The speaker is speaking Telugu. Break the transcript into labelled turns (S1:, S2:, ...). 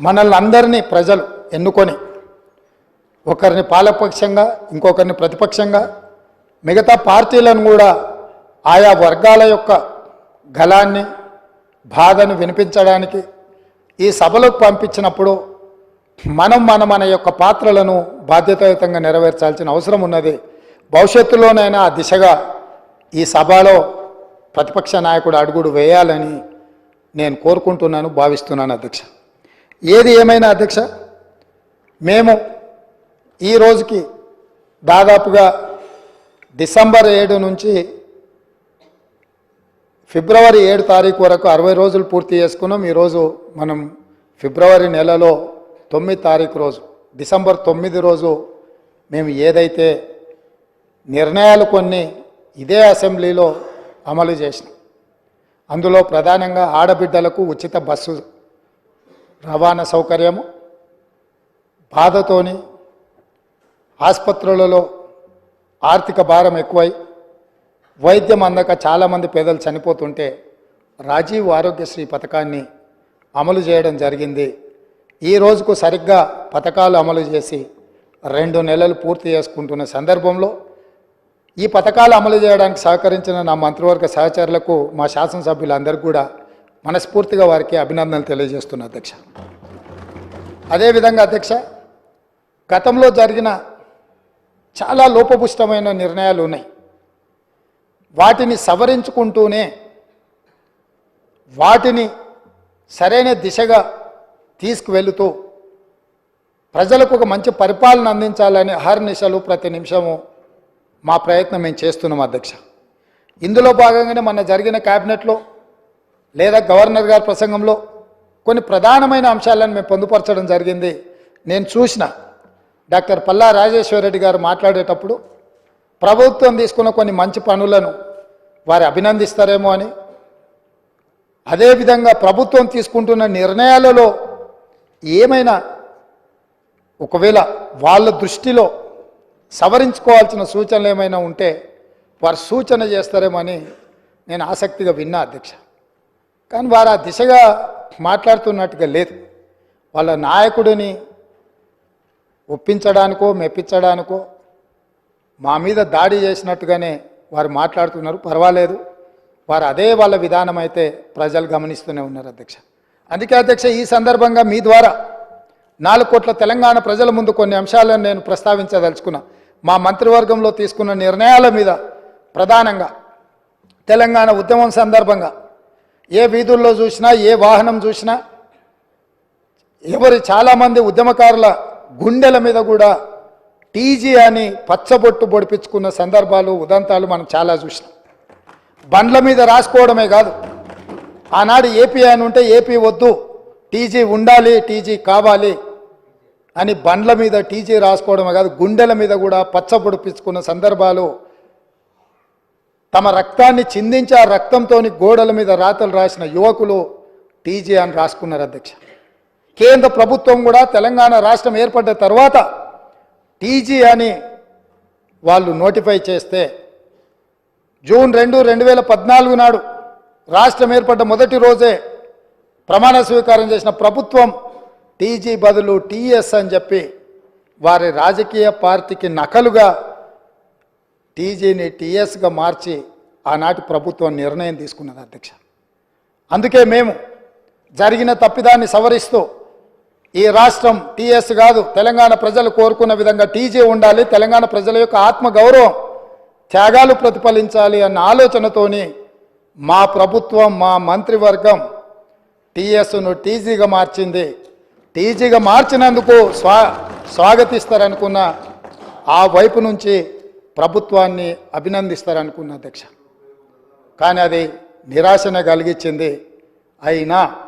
S1: మనల్ని అందరినీ ప్రజలు ఎన్నుకొని ఒకరిని పాలపక్షంగా ఇంకొకరిని ప్రతిపక్షంగా మిగతా పార్టీలను కూడా ఆయా వర్గాల యొక్క గలాన్ని బాధను వినిపించడానికి ఈ సభలకు పంపించినప్పుడు మనం మన మన యొక్క పాత్రలను బాధ్యతాయుతంగా నెరవేర్చాల్సిన అవసరం ఉన్నది. భవిష్యత్తులోనైనా ఆ దిశగా ఈ సభలో ప్రతిపక్ష నాయకుడు అడుగుడు వేయాలని నేను కోరుకుంటున్నాను భావిస్తున్నాను అధ్యక్ష. ఏది ఏమైనా అధ్యక్ష మేము ఈ రోజుకి దాదాపుగా డిసెంబర్ ఏడు నుంచి ఫిబ్రవరి ఏడు తారీఖు వరకు అరవై రోజులు పూర్తి చేసుకున్నాం. ఈరోజు మనం ఫిబ్రవరి నెలలో తొమ్మిది తారీఖు రోజు డిసెంబర్ తొమ్మిది రోజు మేము ఏదైతే నిర్ణయాలు కొన్ని ఇదే అసెంబ్లీలో అమలు చేసినాం. అందులో ప్రధానంగా ఆడబిడ్డలకు ఉచిత బస్సు రవాణా సౌకర్యము బాధతోని ఆసుపత్రులలో ఆర్థిక భారం ఎక్కువై వైద్యం అందక చాలామంది పేదలు చనిపోతుంటే రాజీవ్ ఆరోగ్యశ్రీ పథకాన్ని అమలు చేయడం జరిగింది. ఈ రోజుకు సరిగ్గా పథకాలు అమలు చేసి రెండు నెలలు పూర్తి చేసుకుంటున్న సందర్భంలో ఈ పథకాలు అమలు చేయడానికి సహకరించిన నా మంత్రివర్గ సహచరులకు మా శాసనసభ్యులందరికీ కూడా మనస్ఫూర్తిగా వారికి అభినందనలు తెలియజేస్తున్న అధ్యక్ష. అదేవిధంగా అధ్యక్ష గతంలో జరిగిన చాలా లోపపుష్టమైన నిర్ణయాలు ఉన్నాయి. వాటిని సవరించుకుంటూనే వాటిని సరైన దిశగా తీసుకువెళుతూ ప్రజలకు ఒక మంచి పరిపాలన అందించాలని అహర్నిశలు ప్రతి నిమిషము మా ప్రయత్నం మేము చేస్తున్నాం అధ్యక్ష. ఇందులో భాగంగానే మన జరిగిన క్యాబినెట్లో లేదా గవర్నర్ గారి ప్రసంగంలో కొన్ని ప్రధానమైన అంశాలను మేము పొందుపరచడం జరిగింది. నేను చూసిన డాక్టర్ పల్లా రాజేశ్వరరెడ్డి గారు మాట్లాడేటప్పుడు ప్రభుత్వం తీసుకున్న కొన్ని మంచి పనులను వారు అభినందిస్తారేమో అని. అదేవిధంగా ప్రభుత్వం తీసుకుంటున్న నిర్ణయాలలో ఏమైనా ఒకవేళ వాళ్ళ దృష్టిలో సవరించుకోవాల్సిన సూచనలు ఏమైనా ఉంటే వారు సూచన చేస్తారేమని నేను ఆసక్తిగా విన్నా అధ్యక్ష. కానీ వారు ఆ దిశగా మాట్లాడుతున్నట్టుగా లేదు. వాళ్ళ నాయకుడిని ఒప్పించడానికో మెప్పించడానికో మా మీద దాడి చేసినట్టుగానే వారు మాట్లాడుతున్నారు. పర్వాలేదు. వారు అదే వాళ్ళ విధానం అయితే ప్రజలు గమనిస్తూనే ఉన్నారు అధ్యక్ష. అందుకే అధ్యక్ష ఈ సందర్భంగా మీ ద్వారా నాలుగు కోట్ల తెలంగాణ ప్రజల ముందు కొన్ని అంశాలను నేను ప్రస్తావించదలుచుకున్నా. మా మంత్రివర్గంలో తీసుకున్న నిర్ణయాల మీద ప్రధానంగా తెలంగాణ ఉద్యమం సందర్భంగా ఏ వీధుల్లో చూసినా ఏ వాహనం చూసినా ఎవరి చాలామంది ఉద్యమకారుల గుండెల మీద కూడా టీజీ అని పచ్చబొట్టు పొడిపించుకున్న సందర్భాలు ఉదంతాలు మనం చాలా చూసినాం. బండ్ల మీద రాసుకోవడమే కాదు. ఆనాడు ఏపీ అని ఉంటే ఏపీ వద్దు టీజీ ఉండాలి టీజీ కావాలి అని బండ్ల మీద టీజీ రాసుకోవడమే కాదు గుండెల మీద కూడా పచ్చ పొడిపించుకున్న సందర్భాలు తమ రక్తాన్ని చిందించి ఆ రక్తంతో గోడల మీద రాతలు రాసిన యువకులు టీజీ అని రాసుకున్నారు అధ్యక్ష. కేంద్ర ప్రభుత్వం కూడా తెలంగాణ రాష్ట్రం ఏర్పడ్డ తర్వాత టీజీ అని వాళ్ళు నోటిఫై చేస్తే జూన్ రెండు రెండు వేల పద్నాలుగు నాడు రాష్ట్రం ఏర్పడ్డ మొదటి రోజే ప్రమాణ స్వీకారం చేసిన ప్రభుత్వం టీజీ బదులు టీఎస్ అని చెప్పి వారి రాజకీయ పార్టీకి నకలుగా టీజీని టీఎస్గా మార్చి ఆనాటి ప్రభుత్వం నిర్ణయం తీసుకున్నది అధ్యక్ష. అందుకే మేము జరిగిన తప్పిదాన్ని సవరిస్తూ ఈ రాష్ట్రం టీఎస్ కాదు తెలంగాణ ప్రజలు కోరుకున్న విధంగా టీజీ ఉండాలి తెలంగాణ ప్రజల యొక్క ఆత్మగౌరవం త్యాగాలు ప్రతిఫలించాలి అన్న ఆలోచనతోని మా ప్రభుత్వం మా మంత్రివర్గం టీఎస్ను టీజీగా మార్చింది. టీజీగా మార్చినందుకు స్వా స్వాగతిస్తారనుకున్న ఆ వైపు నుంచి ప్రభుత్వాన్ని అభినందిస్తారనుకున్న అధ్యక్ష. కానీ అది నిరాశన కలిగించింది. అయినా